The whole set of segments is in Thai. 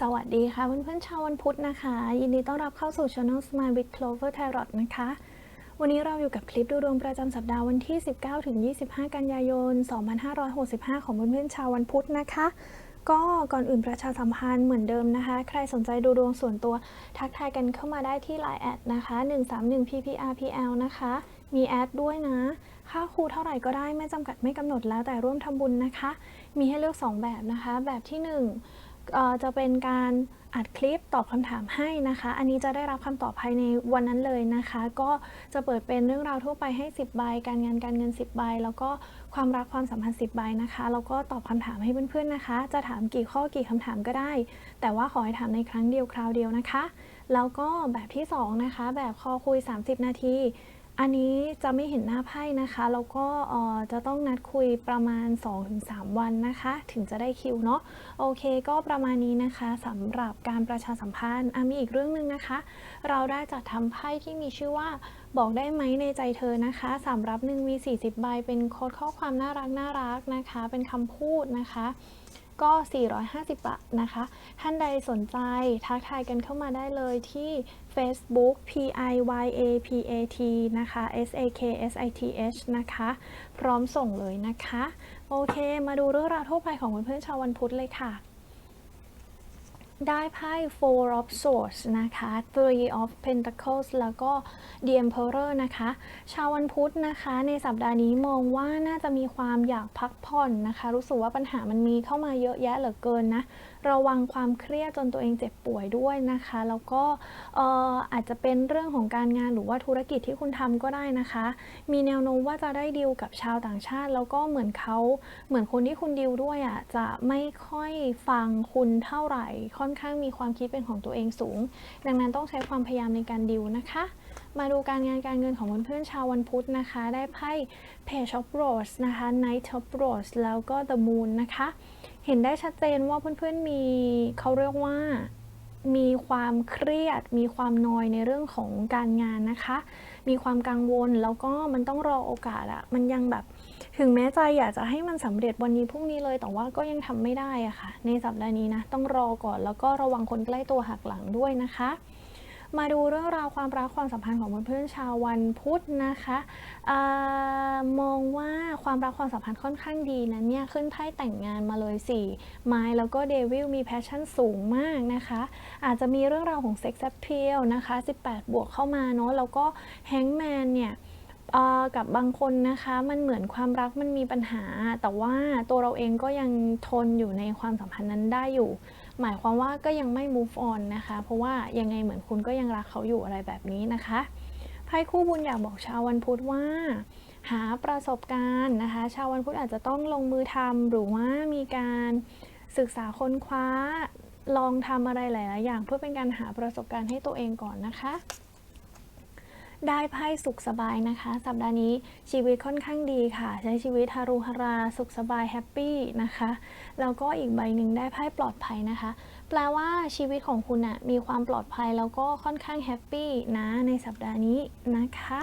สวัสดีค่ะเพื่อนๆชาววันพุธนะคะ ยินดีต้อนรับเข้าสู่ Channel Smile with Clover Tarot นะคะ วันนี้เราอยู่กับคลิปดูดวงประจำสัปดาห์วันที่ 19ถึง25 กันยายน 2565 ของเพื่อนๆชาววันพุธนะคะ ก็ก่อนอื่นประชาสัมพันธ์เหมือนเดิมนะคะ ใครสนใจดูดวงส่วนตัวทักทายกันเข้ามาได้ที่ Line แอดนะคะ 131 PPRPL นะคะ มีแอดด้วยนะค่าครูเท่าไหร่ก็ได้ไม่จำกัดไม่กำหนดแล้วแต่ร่วมทำบุญนะคะ มีให้เลือก 2 แบบนะคะ แบบที่1เอ่อ จะเป็นการอัดคลิปตอบคำถามให้นะคะ อันนี้จะได้รับคำตอบภายในวันนั้นเลยนะคะ ก็จะเปิดเป็นเรื่องราวทั่วไปให้ 10 ใบ การงานการเงิน 10 ใบ แล้วก็ความรักความสัมพันธ์ 10 ใบนะคะ แล้วก็ตอบคำถามให้เพื่อนๆนะคะ จะถามกี่ข้อกี่คำถามก็ได้ แต่ว่าขอให้ถามในครั้งเดียวคราวเดียวนะคะ แล้วก็แบบที่ 2 นะคะ แบบคอคุย 30 นาที อันนี้จะไม่เห็นหน้าไพ่นะคะแล้วก็จะต้องนัดคุยประมาณ 2-3 วันนะคะ ถึงจะได้คิวเนาะโอเคก็ประมาณนี้นะคะสำหรับการประชาสัมพันธ์มีอีกเรื่องหนึ่งนะคะ เราได้จัดทำไพ่ที่มีชื่อว่าบอกได้ไหมในใจเธอนะคะสำรับหนึ่งมี40ใบเป็นโค้ดข้อความน่ารักน่ารักนะคะ เป็นคำพูดนะคะ ก็ 450 บาทนะคะ ท่านใดสนใจทักทายกันเข้ามาได้เลยที่ Facebook P I Y A P A T นะคะ S A K S I T H นะคะ พร้อมส่งเลยนะคะ โอเค มาดูเรื่องราวทั่วไปของเพื่อนๆชาววันพุธเลยค่ะ ได้ไพ่ Four of Swords นะคะ Three of Pentacles แล้วก็ The Emperor นะคะ ชาววันพุธนะคะ ในสัปดาห์นี้มองว่าน่าจะมีความอยากพักผ่อนนะคะ รู้สึกว่าปัญหามันมีเข้ามาเยอะแยะเหลือเกินนะ ระวังความเครียดจนตัวเองเจ็บป่วยด้วยนะคะ แล้วก็เอออาจจะเป็นเรื่องของการงานหรือว่าธุรกิจที่คุณทำก็ได้นะคะ มีแนวโน้มว่าจะได้ดีลกับชาวต่างชาติ แล้วก็เหมือนเขาเหมือนคนที่คุณดีลด้วยอะจะไม่ค่อยฟังคุณเท่าไหร่ค่อนข้างมีความคิดเป็นของตัวเองสูง ดังนั้นต้องใช้ความพยายามในการดีลนะคะ มาดูการงานการเงินของเพื่อนๆชาววันพุธนะคะ ได้ไพ่ Page of Rose นะคะ Knight of Rose แล้วก็ The Moon นะคะ เห็นได้ชัดเจนว่าเพื่อนๆมีเขาเรียกว่ามีความเครียด มีความนอยในเรื่องของการงานนะคะ มีความกังวลแล้วก็มันต้องรอโอกาสอะมันยังแบบ ถึงแม้ใจอยากจะให้มันสำเร็จวันนี้พรุ่งนี้เลยแต่ว่าก็ยังทำไม่ได้อะค่ะ ในสัปดาห์นี้นะต้องรอก่อนแล้วก็ระวังคนใกล้ตัวหักหลังด้วยนะคะ มาดูเรื่องราวความรักความสัมพันธ์ของเพื่อนๆชาววันพุธนะคะอมองว่าความรักความสัมพันธ์ค่อนข้างดีนะเนี่ยขึ้นไพ่แต่งงานมาเลย4ไม้แล้วก็เดวิลมีแพชชั่นสูงมากนะคะ อาจจะมีเรื่องราวของเซ็กซ์แอพเพีลนะคะ 18 บวกเข้ามาเนาะแล้วก็แฮงแมนเนี่ย เอ่อกับบางคนนะคะมันเหมือนความรักมันมีปัญหา แต่ว่าตัวเราเองก็ยังทนอยู่ในความสัมพันธ์นั้นได้อยู่ หมายความว่าก็ยังไม่ move on นะคะ เพราะว่ายังไงเหมือนคุณก็ยังรักเขาอยู่อะไรแบบนี้นะคะไพ่คู่บุญอยากบอกชาววันพุธว่า หาประสบการณ์นะคะ ชาววันพุธอาจจะต้องลงมือทำหรือว่ามีการศึกษาค้นคว้าลองทำอะไรหลาย ๆ อย่าง เพื่อเป็นการหาประสบการณ์ให้ตัวเองก่อนนะคะ ได้ไพ่สุขสบายนะคะ สัปดาห์นี้ชีวิตค่อนข้างดีค่ะ ใช้ชีวิตฮารุฮาราสุขสบายแฮปปี้นะคะ แล้วก็อีกใบหนึ่งได้ไพ่ปลอดภัยนะคะแปลว่าชีวิตของคุณอะมีความปลอดภัยแล้วก็ค่อนข้างแฮปปี้นะในสัปดาห์นี้นะคะ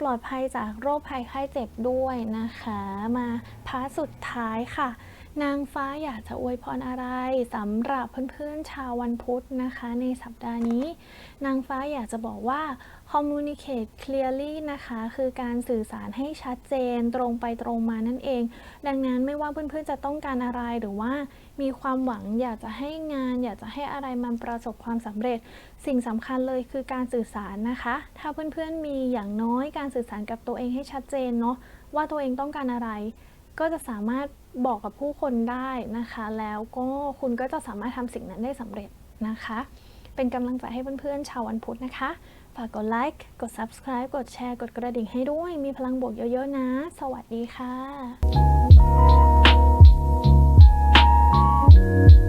ปลอดภัยจากโรคภัยไข้เจ็บด้วยนะคะ มาพาร์ทสุดท้ายค่ะ นางฟ้าอยากจะอวยพรอะไรสำหรับเพื่อนๆชาววันพุธนะคะ ในสัปดาห์นี้ นางฟ้าอยากจะบอกว่า communicate clearly นะคะ คือการสื่อสารให้ชัดเจนตรงไปตรงมานั่นเอง ดังนั้นไม่ว่าเพื่อนๆจะต้องการอะไรหรือว่า มีความหวังอยากจะให้งานอยากจะให้อะไรมันประสบความสำเร็จ สิ่งสำคัญเลยคือการสื่อสารนะคะ ถ้าเพื่อนๆมีอย่างน้อยการสื่อสารกับตัวเองให้ชัดเจนเนาะว่าตัวเองต้องการอะไร ก็จะสามารถบอกกับผู้คนได้นะคะ แล้วก็คุณก็จะสามารถทำสิ่งนั้นได้สำเร็จนะคะ เป็นกำลังใจให้เพื่อนๆชาววันพุธนะคะ ฝากกดไลค์กด subscribe กดแชร์กดกระดิ่งให้ด้วย มีพลังบวกเยอะๆนะ สวัสดีค่ะ thank you